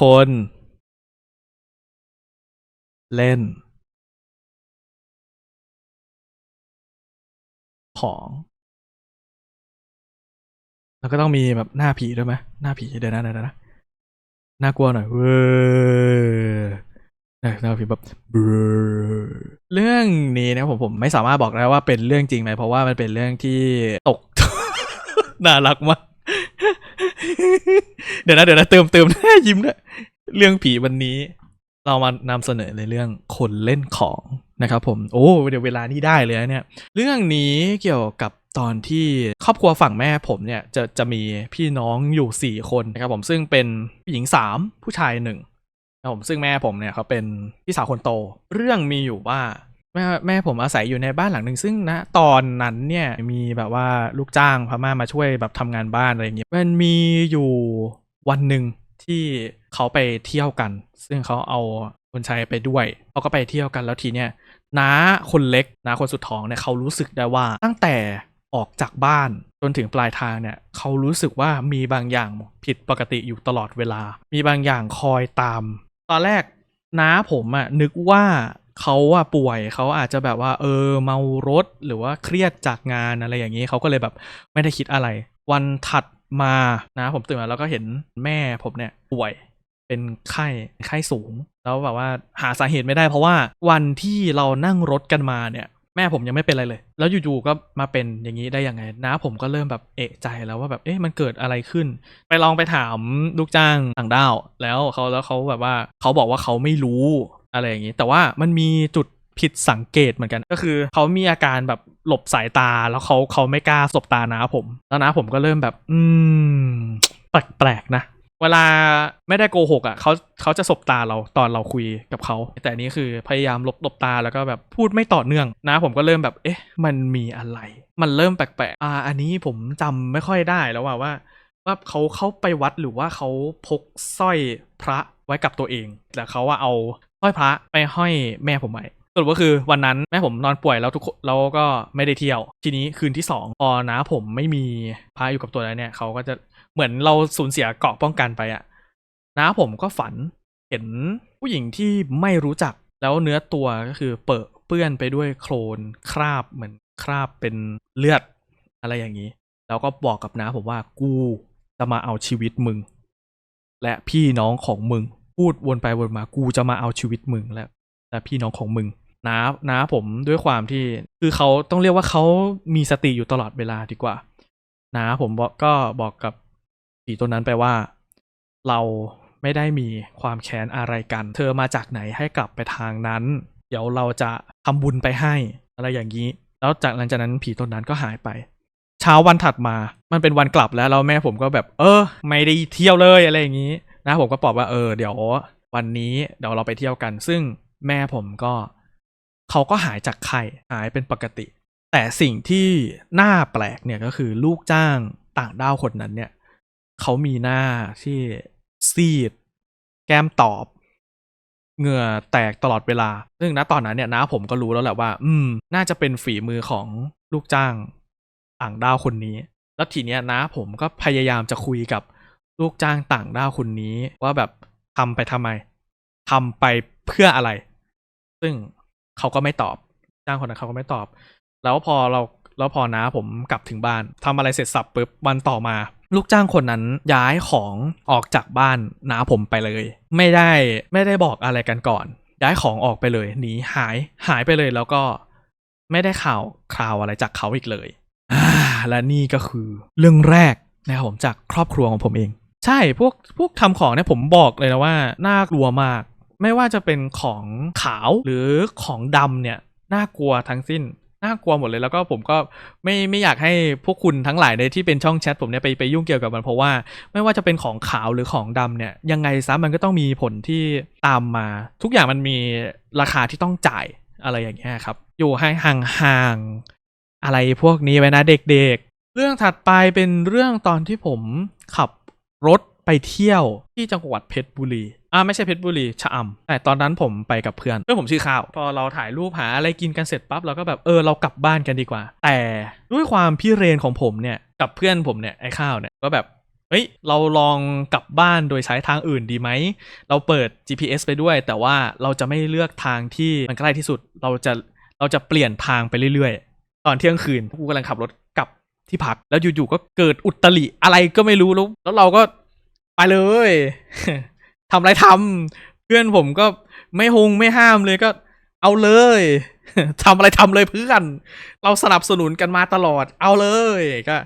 คน เล่น ของ แล้วก็ต้องมีแบบหน้าผีด้วยไหมหน้าผีเดี๋ยวนะเดี๋ยวนะน่ากลัวหน่อยเว้ยหน้าผีแบบเรื่องนี้นะผมผมไม่สามารถบอกได้ว่าเป็นเรื่องจริงไหมเพราะว่ามันเป็นเรื่องที่ตกน่ารักมาก เดี๋ยวนะเดี๋ยวนะเติมเติมหน้ายิ้มด้วยเรื่องผีวันนี้ เรามานำเสนอในเรื่องคนเล่นของนะครับผมโอ้เดี๋ยวเวลานี้ได้เลยเนี่ย เรื่องนี้เกี่ยวกับตอนที่ครอบครัวฝั่งแม่ผมเนี่ยจะจะมีพี่น้องอยู่ 4 คนนะครับผมซึ่งเป็นผู้หญิง 3 ผู้ชายหนึ่งนะครับผมซึ่งแม่ผมเนี่ยเขาเป็นพี่สาวคนโต เรื่องมีอยู่ว่า แม่แม่ผมอาศัยอยู่ในบ้านหลังหนึ่งซึ่งณตอนนั้นเนี่ยมีแบบว่าลูกจ้างพม่ามาช่วยแบบทำงานบ้านอะไรอย่างเงี้ยมันมีอยู่วันหนึ่งที่เขาไปเที่ยวกัน ซึ่งเขาเอาคนชายไปด้วยเขาก็ไปเที่ยวกันแล้วทีเนี้ยน้าคนเล็กน้าคนสุดท้องเนี่ยเขารู้สึกได้ว่าตั้งแต่ออกจากบ้านจนถึงปลายทางเนี่ยเขารู้สึกว่ามีบางอย่างผิดปกติอยู่ตลอดเวลา มีบางอย่างคอยตาม ตอนแรกน้าผมอะนึกว่า เขาอะป่วยเขาอาจจะแบบว่าเออเมารถหรือว่าเครียดจากงานอะไรอย่างนี้เขาก็เลยแบบไม่ได้คิดอะไร วันถัดมานะ ผมตื่นมาแล้วก็เห็นแม่ผมเนี่ยป่วยเป็นไข้ไข้สูง แล้วแบบว่าหาสาเหตุไม่ได้ เพราะว่าวันที่เรานั่งรถกันมาเนี่ย แม่ผมยังไม่เป็นอะไรเลย แล้วอยู่ๆก็มาเป็นอย่างนี้ได้ยังไงนะผมก็เริ่มแบบเอะใจแล้วว่าแบบเอ๊ะมันเกิดอะไรขึ้น ไปลองไปถามลูกจ้างต่างด้าวแล้วเขาแล้วเขาแบบว่าเขาบอกว่าเขาไม่รู้ อะไรอย่างนี้ แต่ว่ามันมีจุดผิดสังเกตเหมือนกัน ก็คือเขามีอาการแบบหลบสายตาแล้วเขาเขาไม่กล้าสบตาน้าผม แล้วน้าผมก็เริ่มแบบ อืม แปลกๆนะเวลาไม่ได้โกหกอะเขาเขาจะสบตาเราตอนเราคุยกับเขา แต่นี้คือพยายามหลบหลบตาแล้วก็แบบพูดไม่ต่อเนื่องนะผมก็เริ่มแบบ เอ๊ะ มันมีอะไร มันเริ่มแปลกๆอ่า อันนี้ผมจำไม่ค่อยได้แล้วว่าว่าว่าเขาเข้าไปวัดหรือว่าเขาพกสร้อยพระไว้กับตัวเอง แต่เขาว่าเอา สร้อยพระไปห้อยแม่ผมไว้สรุปก็คือวันนั้นแม่ผมนอนป่วยแล้วทุกคนแล้วก็ไม่ได้เที่ยว ทีนี้คืนที่สองพอน้าผมไม่มีพระอยู่กับตัวแล้วเนี่ยเขาก็จะเหมือนเราสูญเสียเกราะป้องกันไปอะน้าผมก็ฝันเห็นผู้หญิงที่ไม่รู้จักแล้วเนื้อตัวก็คือเปอะเปื้อนไปด้วยโคลนคราบเหมือนคราบเป็นเลือดอะไรอย่างนี้ แล้วก็บอกกับน้าผมว่ากูจะมาเอาชีวิตมึง และพี่น้องของมึง พูดวนไปวนมากูจะมาเอาชีวิตมึงและและพี่น้องของมึงน้าน้าผมด้วยความที่คือเขาต้องเรียกว่าเขามีสติอยู่ตลอดเวลาดีกว่าน้าผมบอกก็บอกกับผีตัวนั้นไปว่า เราไม่ได้มีความแค้นอะไรกัน เธอมาจากไหนให้กลับไปทางนั้น เดี๋ยวเราจะทำบุญไปให้อะไรอย่างนี้ แล้วจากหลังจากนั้นผีตัวนั้นก็หายไป เช้าวันถัดมา มันเป็นวันกลับแล้วแล้วแม่ผมก็แบบ เออ ไม่ได้เที่ยวเลยอะไรอย่างนี้ นะผมก็บอกว่าเออเดี๋ยววันนี้เดี๋ยวเราไปเที่ยวกัน ซึ่งแม่ผมก็เขาก็หายจากไข้หายเป็นปกติ แต่สิ่งที่น่าแปลกเนี่ยก็คือลูกจ้างต่างด้าวคนนั้นเนี่ยเขามีหน้าที่ซีด แก้มตอบ เหงื่อแตกตลอดเวลา ซึ่งณตอนนั้นเนี่ยน้าผมก็รู้แล้วแหละว่า อืม น่าจะเป็นฝีมือของลูกจ้างต่างด้าวคนนี้ แล้วทีเนี้ยน้าผมก็พยายามจะคุยกับ ลูกจ้างต่างด้าวคนนี้ว่าแบบทำไปทำไมทำไปเพื่ออะไร ซึ่งเขาก็ไม่ตอบ จ้างคนนั้นเขาก็ไม่ตอบ แล้วพอเราแล้วพอน้าผมกลับถึงบ้านทำอะไรเสร็จสับปุ๊บวันต่อมา ลูกจ้างคนนั้นย้ายของออกจากบ้านน้าผมไปเลย ไม่ได้ไม่ได้บอกอะไรกันก่อน ย้ายของออกไปเลยหนีหายหายไปเลยแล้วก็ไม่ได้ข่าวคราวอะไรจากเขาอีกเลยอ่าและนี่ก็คือเรื่องแรกนะครับผมจากครอบครัวของผมเอง ใช่พวกพวกทำของเนี่ยผมบอกเลยนะว่าน่ากลัวมาก ไม่ว่าจะเป็นของขาวหรือของดำเนี่ยน่ากลัวทั้งสิ้นน่ากลัวหมดเลยแล้วก็ผมก็ไม่ไม่อยากให้พวกคุณทั้งหลายในที่เป็นช่องแชทผมเนี่ยไปไปยุ่งเกี่ยวกับมันเพราะว่าไม่ว่าจะเป็นของขาวหรือของดำเนี่ยยังไงซะมันก็ต้องมีผลที่ตามมา ทุกอย่างมันมีราคาที่ต้องจ่ายอะไรอย่างเงี้ยครับ อยู่ให้ห่างๆอะไรพวกนี้ไว้นะเด็กๆ เรื่องถัดไปเป็นเรื่องตอนที่ผมขับ รถไปเที่ยวที่จังหวัดเพชรบุรีอ่าไม่ใช่เพชรบุรีชะอำแต่ตอนนั้นผมไปกับเพื่อนเพื่อนผมชื่อข้าว พอเราถ่ายรูปหาอะไรกินกันเสร็จปั๊บเราก็แบบเออเรากลับบ้านกันดีกว่า แต่ด้วยความพี่เรนของผมเนี่ยกับเพื่อนผมเนี่ยไอ้ข้าวเนี่ยก็แบบเฮ้ยเราลองกลับบ้านโดยใช้ทางอื่นดีไหม เราเปิด GPS ไปด้วย แต่ว่าเราจะไม่เลือกทางที่มันใกล้ที่สุด เราจะเราจะเปลี่ยนทางไปเรื่อยๆ ตอนเที่ยงคืนกูกำลังขับรถ ที่พักแล้วอยู่ๆก็เกิดอุตริอะไรก็ไม่รู้แล้วแล้วเราก็ไปเลยทำอะไรทำเพื่อนผมก็ไม่หงไม่ห้ามเลยก็เอาเลยทำอะไรทำเลยเพื่อน เราสนับสนุนกันมาตลอด เอาเลยก็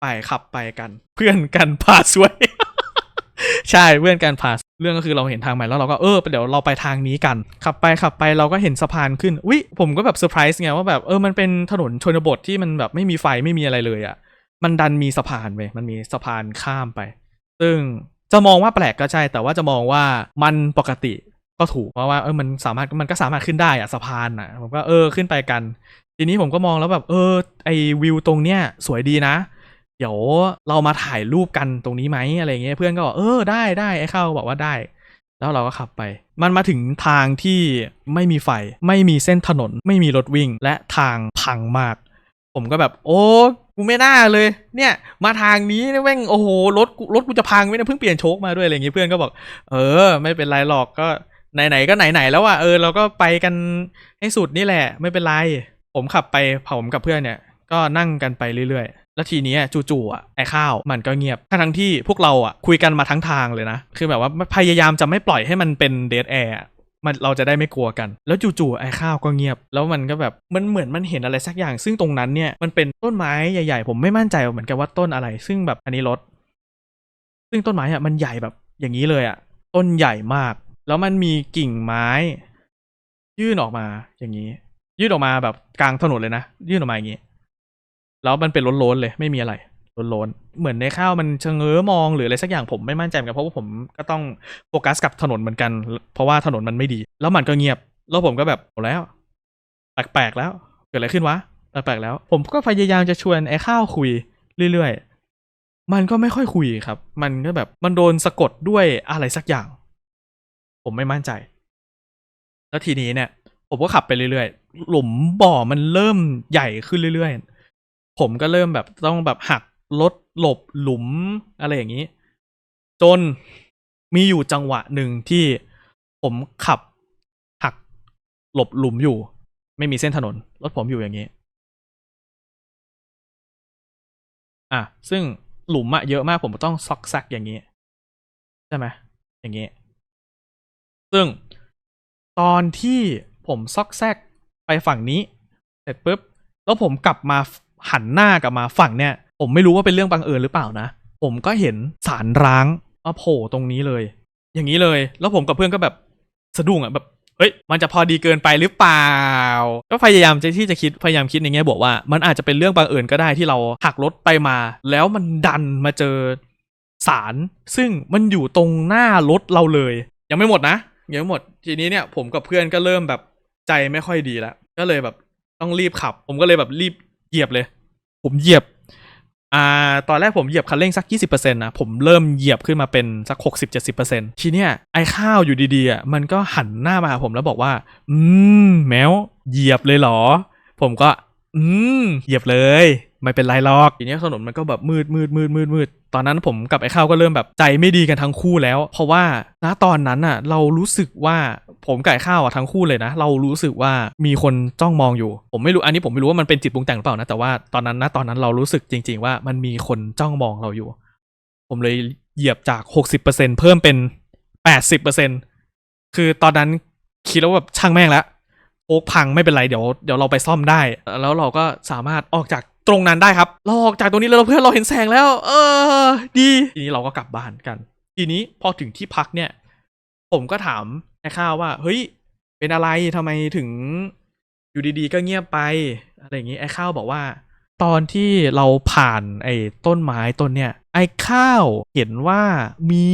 ไปขับไปกัน เพื่อนกันพาสวย ใช่เพื่อนกันพานเรื่องก็คือเราเห็นทางใหม่แล้วเราก็เออเดี๋ยวเราไปทางนี้กัน ขับไปขับไปเราก็เห็นสะพานขึ้นวิผมก็แบบเซอร์ไพรส์ไงว่าแบบเออมันเป็นถนนชนบทที่มันแบบไม่มีไฟไม่มีอะไรเลยอะ่ะมันดันมีสะพานเว้ยมันมีสะพานข้ามไป ซึ่งจะมองว่าแปลกก็ใช่ แต่ว่าจะมองว่ามันปกติก็ถูกเพราะว่าเออมันสามารถมันก็สามารถขึ้นได้อะสะพานอะผมก็เออขึ้นไปกัน ทีนี้ผมก็มองแล้วแบบเออไอวิวตรงเนี้ยสวยดีนะ เดี๋ยวเรามาถ่ายรูปกันตรงนี้ไหมอะไรเงี้ยเพื่อนก็บอกเออได้ได้ไอ้เข้าบอกว่าได้ แล้วเราก็ขับไป มันมาถึงทางที่ไม่มีไฟ ไม่มีเส้นถนน ไม่มีรถวิ่ง และทางพังมาก ผมก็แบบ โอ้กูไม่น่าเลย เนี่ย มาทางนี้นี่แม่งโอ้โหรถรถกูจะพังไหมเนี่ยเพิ่งเปลี่ยนโชคมาด้วยอะไรเงี้ยเพื่อนก็บอก เออ ไม่เป็นไรหรอกก็ไหนๆก็ไหนๆแล้วอะเออเราก็ไปกันให้สุดนี่แหละ ไม่เป็นไร ผมขับไปผมกับเพื่อนเนี่ย ก็นั่งกันไปเรื่อย แล้วทีนี้จู่ๆอะไอ้ข้าวมันก็เงียบทั้งที่พวกเราอะคุยกันมาทั้งทางเลยนะ คือแบบว่าพยายามจะไม่ปล่อยให้มันเป็นเด a แอร์มันเราจะได้ไม่กลัวกัน แล้วจู่ๆไอ้ข้าวก็เงียบ แล้วมันก็แบบมันเหมือนมันเห็นอะไรสักอย่าง ซึ่งตรงนั้นเนี่ยมันเป็นต้นไม้ใหญ่ ๆ ผมไม่มั่นใจเหมือนกันว่าต้นอะไร ซึ่งแบบอันนี้รถ ซึ่งต้นไม้อะมันใหญ่แบบ อย่างนี้เลยอะ ต้นใหญ่มาก แล้วมันมีกิ่งไม้ ยื่นออกมาอย่างนี้ ยื่นออกมาแบบกลางถนนเลยนะ ยื่นออกมาอย่างนี้ แล้วมันเป็นล้นๆเลยไม่มีอะไรล้นๆเหมือนในข้าวมันชะเง้อมองหรืออะไรสักอย่างผมไม่มั่นใจเหมือนกันเพราะว่าผมก็ต้องโฟกัสกับถนนเหมือนกัน เพราะว่าถนนมันไม่ดี แล้วมันก็เงียบ แล้วผมก็แบบโอ้แล้ว แปลกๆแล้ว เกิดอะไรขึ้นวะแปลกๆแล้ว ผมก็พยายามจะชวนไอ้ข้าวคุยเรื่อยๆ มันก็ไม่ค่อยคุยครับ มันก็แบบมันโดนสะกดด้วยอะไรสักอย่าง ผมไม่มั่นใจ แล้วทีนี้เนี่ย ผมก็ขับไปเรื่อยๆ หลุมบ่อมันเริ่มใหญ่ขึ้นเรื่อยๆ ผมก็เริ่มแบบต้องแบบหักรถหลบหลุมอะไรอย่างนี้ จนมีอยู่จังหวะหนึ่งที่ผมขับหักหลบหลุมอยู่ ไม่มีเส้นถนน รถผมอยู่อย่างนี้ อะ ซึ่งหลุมอะเยอะมากผมต้องซอกแซกอย่างนี้ ใช่ไหมอย่างนี้ ซึ่งตอนที่ผมซอกแซกไปฝั่งนี้ เสร็จปุ๊บ แล้วผมกลับมา หันหน้ากลับมาฝั่งเนี่ย ผมไม่รู้ว่าเป็นเรื่องบังเอิญหรือเปล่านะ ผมก็เห็นสารร้างมาโผล่ตรงนี้เลย อย่างนี้เลย แล้วผมกับเพื่อนก็แบบสะดุ้งอะแบบเฮ้ยมันจะพอดีเกินไปหรือเปล่า ก็พยายามจะที่จะคิดพยายามคิดในแง่บวกว่า มันอาจจะเป็นเรื่องบังเอิญก็ได้ที่เราหักรถไปมา แล้วมันดันมาเจอสาร ซึ่งมันอยู่ตรงหน้ารถเราเลย ยังไม่หมดนะยังไม่หมดทีนี้เนี่ยผมกับเพื่อนก็เริ่มแบบใจไม่ค่อยดีแล้วก็เลยแบบต้องรีบขับ ผมก็เลยแบบรีบ เหยียบเลย ผมเหยียบ อ่า ตอนแรกผมเหยียบคันเร่งสัก 20%นะ ผมเริ่มเหยียบขึ้นมาเป็นสัก 60-70%ทีเนี้ยไอ้ข้าวอยู่ดีๆอะมันก็หันหน้ามาหาผมแล้วบอกว่า อืม แมวเหยียบเลยเหรอ ผมก็ อืม เหยียบเลย ไม่เป็นไรหรอกทีนี้ถนนมันก็แบบมืดมืดมืดมืดมืดตอนนั้นผมกับไอ้ข้าวก็เริ่มแบบใจไม่ดีกันทั้งคู่แล้ว เพราะว่าณตอนนั้นอะ เรารู้สึกว่าผมกับไอ้ข้าวอะทั้งคู่เลยนะ เรารู้สึกว่ามีคนจ้องมองอยู่ ผมไม่รู้อันนี้ผมไม่รู้ว่ามันเป็นจิตปรุงแต่งหรือเปล่านะแต่ว่าตอนนั้นนะตอนนั้นเรารู้สึกจริง ๆ ว่ามันมีคนจ้องมองเราอยู่ ผมเลยเหยียบจาก 60%เพิ่มเป็น 80%คือตอนนั้นคิดแล้วแบบช่างแม่งแล้วโอ๊กพังไม่เป็นไรเดี๋ยวเดี๋ยวเราไปซ่อมได้ แล้วเราก็สามารถออกจาก ตรงนั้นได้ครับเราออกจากตรงนี้แล้วเพื่อนเราเห็นแสงแล้ว เออ ดี ทีนี้เราก็กลับบ้านกัน ทีนี้พอถึงที่พักเนี่ย ผมก็ถามไอ้ข้าวว่า เฮ้ย เป็นอะไรทำไมถึง อยู่ดีๆ ก็เงียบไปอะไรอย่างนี้ไอ้ข้าวบอกว่า ตอนที่เราผ่านไอ้ต้นไม้ต้นเนี่ย ไอ้ข้าวเห็นว่ามี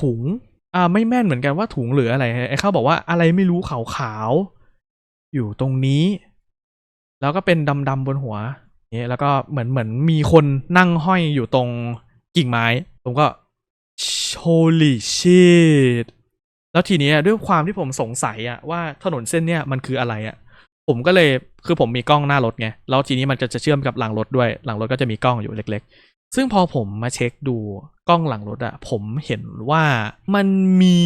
ถุงอ่าไม่แม่นเหมือนกันว่าถุงหรืออะไรไอ้ข้าวบอกว่าอะไรไม่รู้ขาวๆอยู่ตรงนี้ แล้วก็เป็นดำๆบนหัว นี่แล้วก็เหมือนเหมือนมีคนนั่งห้อยอยู่ตรงกิ่งไม้ ผมก็โชลีชีตแล้วทีนี้ด้วยความที่ผมสงสัยอะว่าถนนเส้นเนี้ยมันคืออะไรอะผมก็เลยคือผมมีกล้องหน้ารถไงแล้วทีนี้มันจะจะเชื่อมกับหลังรถด้วย หลังรถก็จะมีกล้องอยู่เล็ก ซึ่งพอผมมาเช็คดูกล้องหลังรถอะผมเห็นว่ามันมี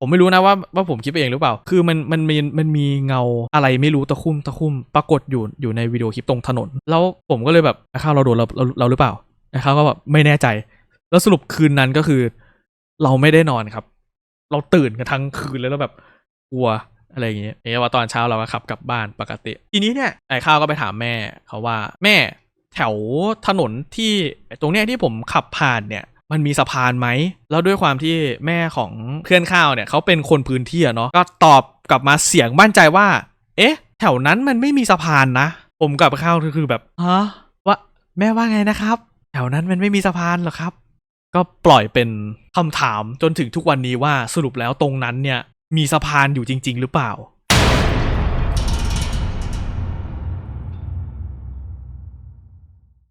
ผมไม่รู้นะว่าว่าผมคิดไปเองหรือเปล่า คือมันมันมีมันมีเงาอะไรไม่รู้ตะคุ่มตะคุ่มปรากฏอยู่อยู่ในวิดีโอคลิปตรงถนน แล้วผมก็เลยแบบไอ้ข้าวเราโดนเราเราเราหรือเปล่าไอ้ข้าวก็แบบไม่แน่ใจ แล้วสรุปคืนนั้นก็คือ เราไม่ได้นอนครับ เราตื่นกันทั้งคืนเลยแล้วแบบกลัวอะไรอย่างเงี้ยเอะว่าตอนเช้าเราก็ขับกลับบ้านปกติ ทีนี้เนี่ยไอ้ข้าวก็ไปถามแม่เขาว่าแม่ แถวถนนที่ตรงเนี้ยที่ผมขับผ่านเนี่ยมันมีสะพานไหม แล้วด้วยความที่แม่ของเพื่อนข้าวเนี่ยเขาเป็นคนพื้นที่อะเนาะ ก็ตอบกลับมาเสียงมั่นใจว่า เอ๊ะ แถวนั้นมันไม่มีสะพานนะ ผมกลับข้าวคือแบบฮะว่าแม่ว่าไงนะครับ แถวนั้นมันไม่มีสะพานหรอครับ ก็ปล่อยเป็นคำถามจนถึงทุกวันนี้ว่าสรุปแล้วตรงนั้นเนี่ยมีสะพานอยู่จริง ๆ หรือเปล่า